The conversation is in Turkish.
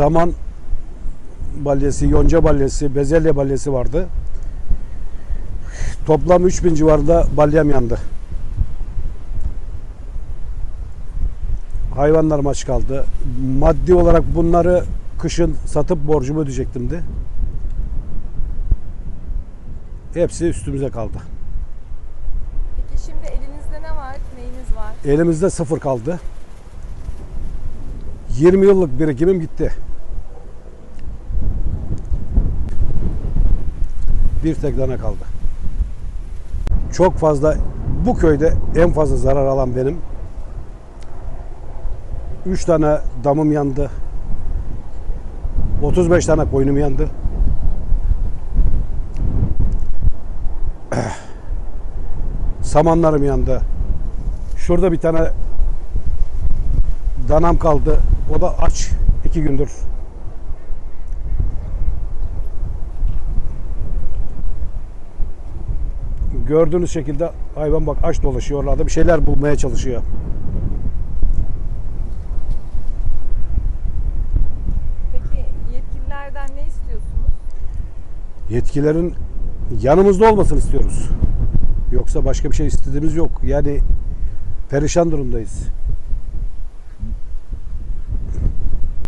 saman balyası, yonca balyası, bezelye balyası vardı. Toplam 3000 civarında balyam yandı. Hayvanlarım aç kaldı. Maddi olarak bunları kışın satıp borcumu ödeyecektim de. Hepsi üstümüze kaldı. Peki şimdi elinizde ne var? Neyiniz var? Elimizde sıfır kaldı. 20 yıllık birikimim gitti. Bir tek tane kaldı. Çok fazla bu köyde en fazla zarar alan benim. 3 tane damım yandı. 35 tane koyunum yandı. Samanlarım yandı. Şurada bir tane danam kaldı. O da aç iki gündür. Gördüğünüz şekilde hayvan bak aç dolaşıyor orada bir şeyler bulmaya çalışıyor. Peki yetkililerden ne istiyorsunuz? Yetkilerin yanımızda olmasını istiyoruz. Yoksa başka bir şey istediğimiz yok. Yani perişan durumdayız.